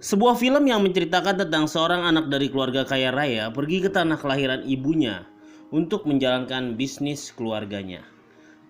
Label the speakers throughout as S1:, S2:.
S1: Sebuah film yang menceritakan tentang seorang anak dari keluarga kaya raya pergi ke tanah kelahiran ibunya untuk menjalankan bisnis keluarganya.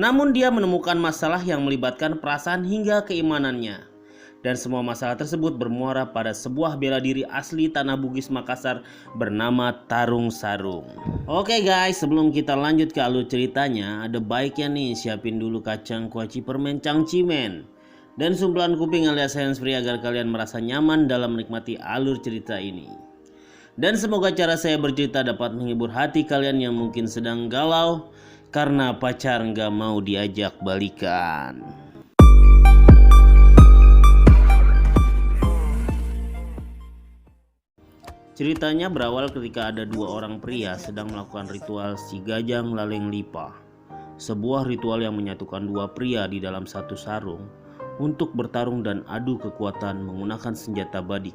S1: Namun dia menemukan masalah yang melibatkan perasaan hingga keimanannya. Dan semua masalah tersebut bermuara pada sebuah bela diri asli Tanah Bugis Makassar bernama Tarung Sarung. Oke guys, sebelum kita lanjut ke alur ceritanya, ada baiknya nih siapin dulu kacang kuaci permen cangcimen dan sumpelan kuping alias handsfree agar kalian merasa nyaman dalam menikmati alur cerita ini. Dan semoga cara saya bercerita dapat menghibur hati kalian yang mungkin sedang galau karena pacar nggak mau diajak balikan. Ceritanya berawal ketika ada dua orang pria sedang melakukan ritual si gajang laleng lipa. Sebuah ritual yang menyatukan dua pria di dalam satu sarung untuk bertarung dan adu kekuatan menggunakan senjata badik.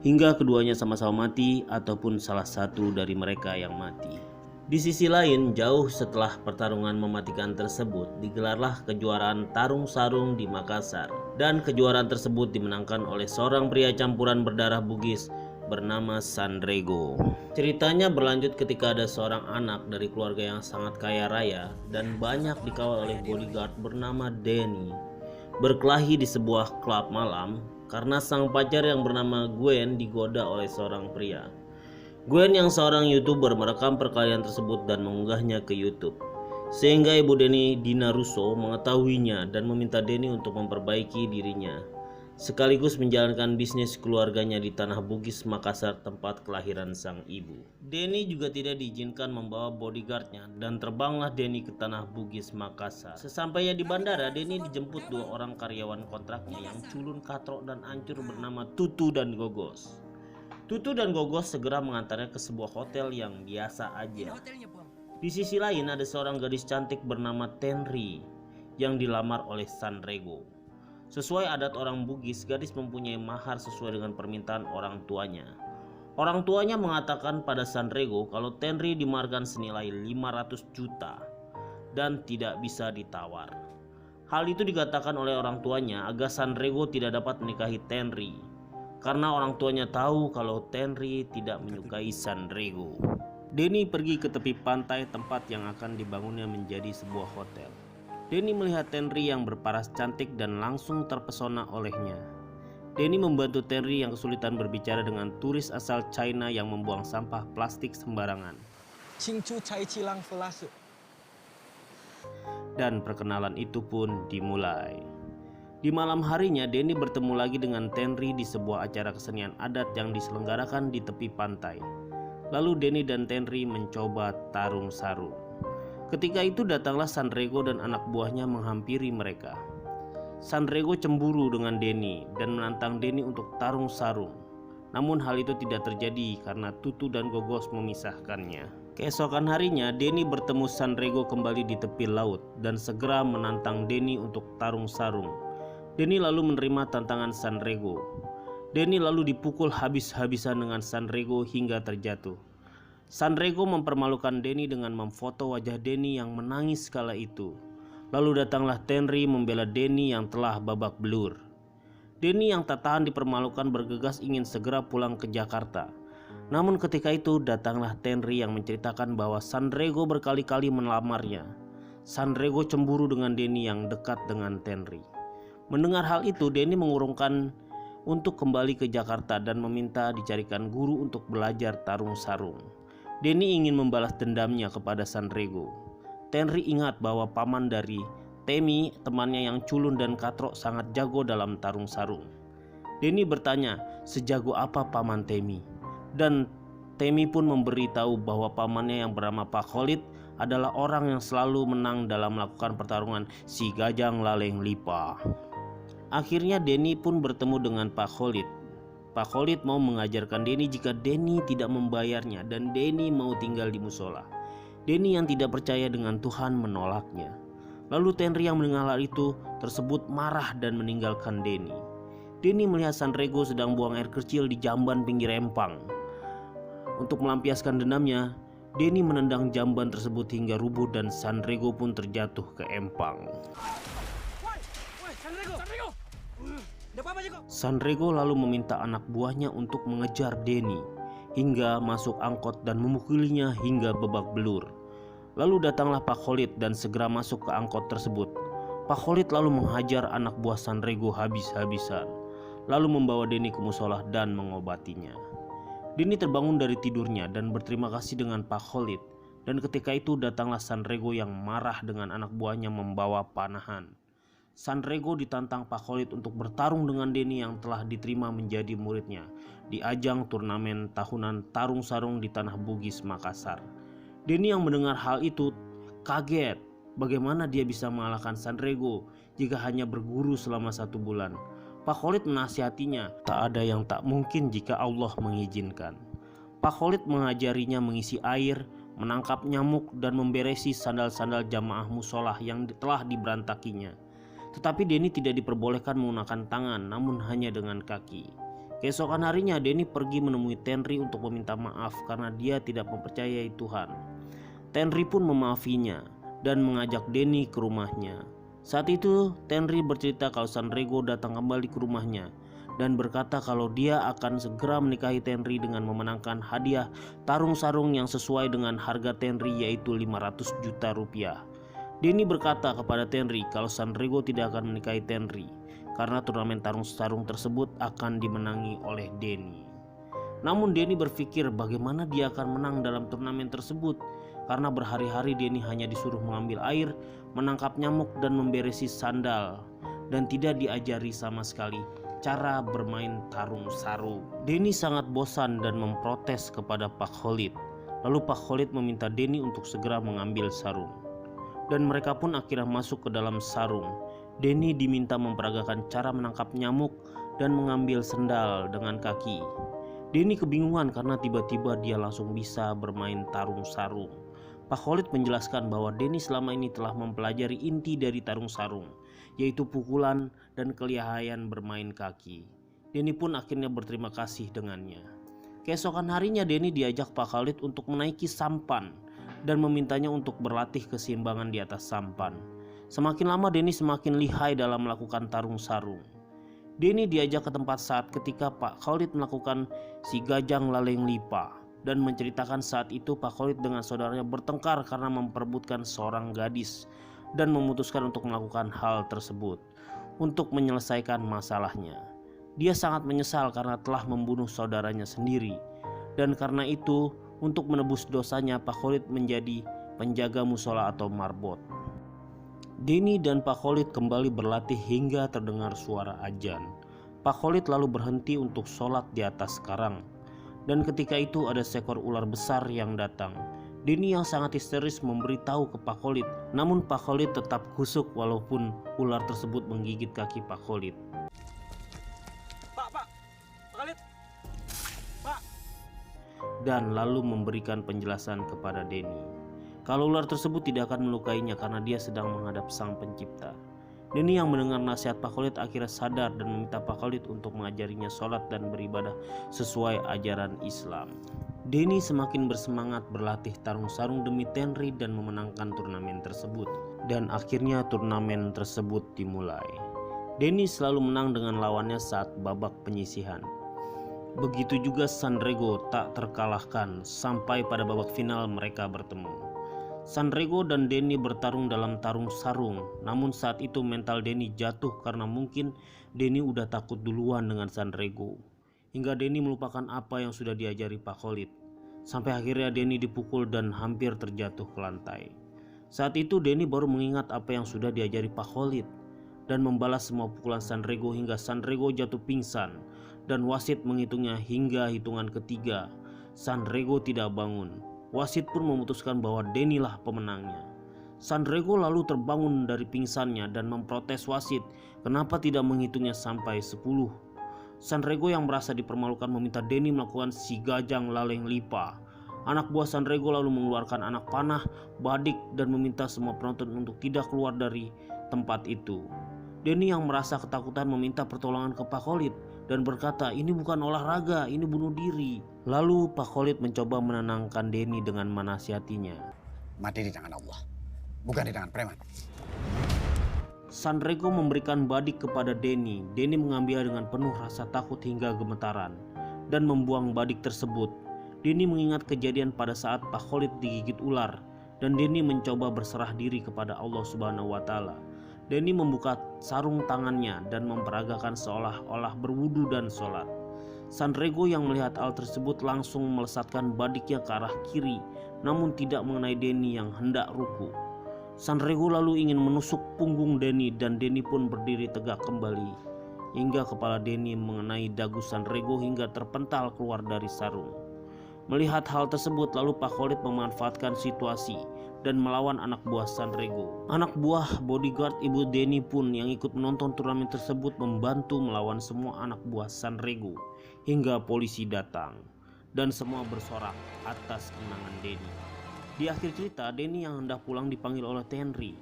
S1: Hingga keduanya sama-sama mati ataupun salah satu dari mereka yang mati. Di sisi lain, jauh setelah pertarungan mematikan tersebut, digelarlah kejuaraan tarung sarung di Makassar. Dan kejuaraan tersebut dimenangkan oleh seorang pria campuran berdarah Bugis bernama Sandrego. Ceritanya berlanjut ketika ada seorang anak dari keluarga yang sangat kaya raya dan banyak dikawal oleh bodyguard bernama Denny. Berkelahi di sebuah klub malam karena sang pacar yang bernama Gwen digoda oleh seorang pria. Gwen yang seorang youtuber merekam perkelahian tersebut dan mengunggahnya ke YouTube. Sehingga ibu Denny Dina Russo mengetahuinya dan meminta Denny untuk memperbaiki dirinya sekaligus menjalankan bisnis keluarganya di Tanah Bugis, Makassar, tempat kelahiran sang ibu. Denny juga tidak diizinkan membawa bodyguardnya dan terbanglah Denny ke Tanah Bugis, Makassar. Sesampainya di bandara, Denny dijemput dua orang karyawan kontraknya yang culun katrok dan hancur bernama Tutu dan Gogos. Tutu dan Gogos segera mengantarnya ke sebuah hotel yang biasa aja. Di sisi lain ada seorang gadis cantik bernama Tenri yang dilamar oleh Sanrego. Sesuai adat orang Bugis, gadis mempunyai mahar sesuai dengan permintaan orang tuanya. Orang tuanya mengatakan pada Sanrego kalau Tenri dimarkan senilai 500 juta dan tidak bisa ditawar. Hal itu dikatakan oleh orang tuanya agar Sanrego tidak dapat menikahi Tenri karena orang tuanya tahu kalau Tenri tidak menyukai Sanrego. Denny pergi ke tepi pantai tempat yang akan dibangunnya menjadi sebuah hotel. Denny melihat Tenri yang berparas cantik dan langsung terpesona olehnya. Denny membantu Tenri yang kesulitan berbicara dengan turis asal China yang membuang sampah plastik sembarangan. Dan perkenalan itu pun dimulai. Di malam harinya, Denny bertemu lagi dengan Tenri di sebuah acara kesenian adat yang diselenggarakan di tepi pantai. Lalu Denny dan Tenri mencoba tarung sarung. Ketika itu datanglah Sanrego dan anak buahnya menghampiri mereka. Sanrego cemburu dengan Denny dan menantang Denny untuk tarung sarung. Namun hal itu tidak terjadi karena Tutu dan Gogos memisahkannya. Keesokan harinya, Denny bertemu Sanrego kembali di tepi laut dan segera menantang Denny untuk tarung sarung. Denny lalu menerima tantangan Sanrego. Denny lalu dipukul habis-habisan dengan Sanrego hingga terjatuh. Sanrego mempermalukan Denny dengan memfoto wajah Denny yang menangis kala itu. Lalu datanglah Tenri membela Denny yang telah babak belur. Denny yang tak tahan dipermalukan bergegas ingin segera pulang ke Jakarta. Namun ketika itu datanglah Tenri yang menceritakan bahwa Sanrego berkali-kali melamarnya. Sanrego cemburu dengan Denny yang dekat dengan Tenri. Mendengar hal itu, Denny mengurungkan untuk kembali ke Jakarta dan meminta dicarikan guru untuk belajar tarung sarung. Denny ingin membalas dendamnya kepada Sanrego. Tenri ingat bahwa paman dari Temi, temannya yang culun dan katrok sangat jago dalam tarung sarung. Denny bertanya, sejago apa paman Temi? Dan Temi pun memberitahu bahwa pamannya yang bernama Pak Khalid adalah orang yang selalu menang dalam melakukan pertarungan si gajang laleng lipa. Akhirnya Denny pun bertemu dengan Pak Khalid Pak Khalid mau mengajarkan Denny jika Denny tidak membayarnya dan Denny mau tinggal di musola. Denny yang tidak percaya dengan Tuhan menolaknya. Lalu Tenri yang mendengar hal itu tersebut marah dan meninggalkan Denny. Denny melihat Sanrego sedang buang air kecil di jamban pinggir empang. Untuk melampiaskan dendamnya, Denny menendang jamban tersebut hingga rubuh dan Sanrego pun terjatuh ke empang. Sanrego lalu meminta anak buahnya untuk mengejar Denny hingga masuk angkot dan memukulinya hingga babak belur. Lalu datanglah Pak Khalid dan segera masuk ke angkot tersebut. Pak Khalid lalu menghajar anak buah Sanrego habis-habisan, lalu membawa Denny ke musola dan mengobatinya. Denny terbangun dari tidurnya dan berterima kasih dengan Pak Khalid. Dan ketika itu datanglah Sanrego yang marah dengan anak buahnya membawa panahan. Sanrego ditantang Pak Khalid untuk bertarung dengan Denny yang telah diterima menjadi muridnya di ajang turnamen tahunan tarung sarung di Tanah Bugis, Makassar. Denny yang mendengar hal itu kaget bagaimana dia bisa mengalahkan Sanrego jika hanya berguru selama satu bulan. Pak Khalid menasihatinya, tak ada yang tak mungkin jika Allah mengizinkan. Pak Khalid mengajarinya mengisi air, menangkap nyamuk dan memberesi sandal-sandal jamaah musolah yang telah diberantakinya. Tetapi Denny tidak diperbolehkan menggunakan tangan namun hanya dengan kaki. Keesokan harinya Denny pergi menemui Tenri untuk meminta maaf karena dia tidak mempercayai Tuhan. Tenri pun memaafinya dan mengajak Denny ke rumahnya. Saat itu Tenri bercerita kalau Sanrego datang kembali ke rumahnya dan berkata kalau dia akan segera menikahi Tenri dengan memenangkan hadiah tarung sarung yang sesuai dengan harga Tenri yaitu 500 juta rupiah. Denny berkata kepada Tenri kalau Sanrego tidak akan menikahi Tenri karena turnamen tarung sarung tersebut akan dimenangi oleh Denny. Namun Denny berpikir bagaimana dia akan menang dalam turnamen tersebut karena berhari-hari Denny hanya disuruh mengambil air, menangkap nyamuk dan memberesi sandal dan tidak diajari sama sekali cara bermain tarung sarung. Denny sangat bosan dan memprotes kepada Pak Khalid. Lalu Pak Khalid meminta Denny untuk segera mengambil sarung dan mereka pun akhirnya masuk ke dalam sarung. Denny diminta memperagakan cara menangkap nyamuk dan mengambil sendal dengan kaki. Denny kebingungan karena tiba-tiba dia langsung bisa bermain tarung sarung. Pak Khalid menjelaskan bahwa Denny selama ini telah mempelajari inti dari tarung sarung, yaitu pukulan dan kelihayan bermain kaki. Denny pun akhirnya berterima kasih dengannya. Keesokan harinya Denny diajak Pak Khalid untuk menaiki sampan dan memintanya untuk berlatih keseimbangan di atas sampan. Semakin lama Denny semakin lihai dalam melakukan tarung sarung. Denny diajak ke tempat saat ketika Pak Khalid melakukan si gajang laleng lipa dan menceritakan saat itu Pak Khalid dengan saudaranya bertengkar karena memperebutkan seorang gadis dan memutuskan untuk melakukan hal tersebut untuk menyelesaikan masalahnya. Dia sangat menyesal karena telah membunuh saudaranya sendiri dan karena itu untuk menebus dosanya Pak Khalid menjadi penjaga musola atau marbot. Denny dan Pak Khalid kembali berlatih hingga terdengar suara ajan. Pak Khalid lalu berhenti untuk sholat di atas karang. Dan ketika itu ada seekor ular besar yang datang. Denny yang sangat histeris memberitahu ke Pak Khalid, namun Pak Khalid tetap kusuk walaupun ular tersebut menggigit kaki Pak Khalid. Dan lalu memberikan penjelasan kepada Denny. Kalau ular tersebut tidak akan melukainya karena dia sedang menghadap sang pencipta. Denny yang mendengar nasihat Pak Khalid akhirnya sadar dan meminta Pak Khalid untuk mengajarinya sholat dan beribadah sesuai ajaran Islam. Denny semakin bersemangat berlatih tarung sarung demi Tenri dan memenangkan turnamen tersebut. Dan akhirnya turnamen tersebut dimulai. Denny selalu menang dengan lawannya saat babak penyisihan. Begitu juga Sanrego tak terkalahkan sampai pada babak final mereka bertemu. Sanrego dan Denny bertarung dalam tarung sarung, namun saat itu mental Denny jatuh karena mungkin Denny udah takut duluan dengan Sanrego. Hingga Denny melupakan apa yang sudah diajari Pak Khalid. Sampai akhirnya Denny dipukul dan hampir terjatuh ke lantai. Saat itu Denny baru mengingat apa yang sudah diajari Pak Khalid dan membalas semua pukulan Sanrego hingga Sanrego jatuh pingsan dan wasit menghitungnya hingga hitungan ketiga. Sanrego tidak bangun. Wasit pun memutuskan bahwa Denny lah pemenangnya. Sanrego lalu terbangun dari pingsannya dan memprotes wasit kenapa tidak menghitungnya sampai 10. Sanrego yang merasa dipermalukan meminta Denny melakukan si gajang laleng lipa. Anak buah Sanrego lalu mengeluarkan anak panah, badik dan meminta semua penonton untuk tidak keluar dari tempat itu. Denny yang merasa ketakutan meminta pertolongan ke Pak Khalid dan berkata ini bukan olahraga, ini bunuh diri. Lalu Pak Khalid mencoba menenangkan Denny dengan menasihatinya.
S2: mati di tangan Allah, bukan di tangan preman.
S1: Sanrego memberikan badik kepada Denny. Denny mengambil dengan penuh rasa takut hingga gemetaran dan membuang badik tersebut. Denny mengingat kejadian pada saat Pak Khalid digigit ular dan Denny mencoba berserah diri kepada Allah Subhanahu wa taala. Denny membuka sarung tangannya dan memperagakan seolah-olah berwudu dan sholat. Sanrego yang melihat hal tersebut langsung melesatkan badiknya ke arah kiri, namun tidak mengenai Denny yang hendak ruku. Sanrego lalu ingin menusuk punggung Denny dan Denny pun berdiri tegak kembali, hingga kepala Denny mengenai dagu Sanrego hingga terpental keluar dari sarung. Melihat hal tersebut, lalu Pak Khalid memanfaatkan situasi dan melawan anak buah Sanrego. Anak buah bodyguard ibu Denny pun yang ikut menonton turnamen tersebut membantu melawan semua anak buah Sanrego hingga polisi datang dan semua bersorak atas kemenangan Denny. Di akhir cerita, Denny yang hendak pulang dipanggil oleh Tenry.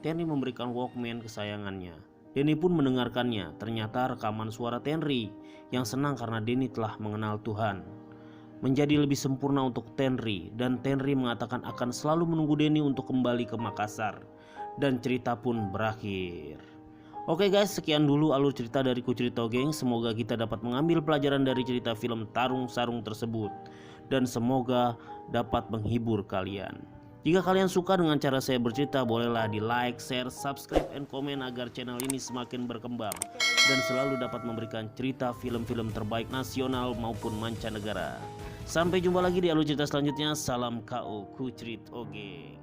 S1: Tenry memberikan Walkman kesayangannya. Denny pun mendengarkannya. Ternyata rekaman suara Tenry yang senang karena Denny telah mengenal Tuhan menjadi lebih sempurna untuk Tenry dan Tenry mengatakan akan selalu menunggu Denny untuk kembali ke Makassar dan cerita pun berakhir. Oke guys, sekian dulu alur cerita dari Kucerita Geng. Semoga kita dapat mengambil pelajaran dari cerita film Tarung Sarung tersebut dan semoga dapat menghibur kalian. Jika kalian suka dengan cara saya bercerita, bolehlah di like, share, subscribe, and komen agar channel ini semakin berkembang dan selalu dapat memberikan cerita film-film terbaik nasional maupun mancanegara. Sampai jumpa lagi di alur cerita selanjutnya. Salam KO Kucrit Oge.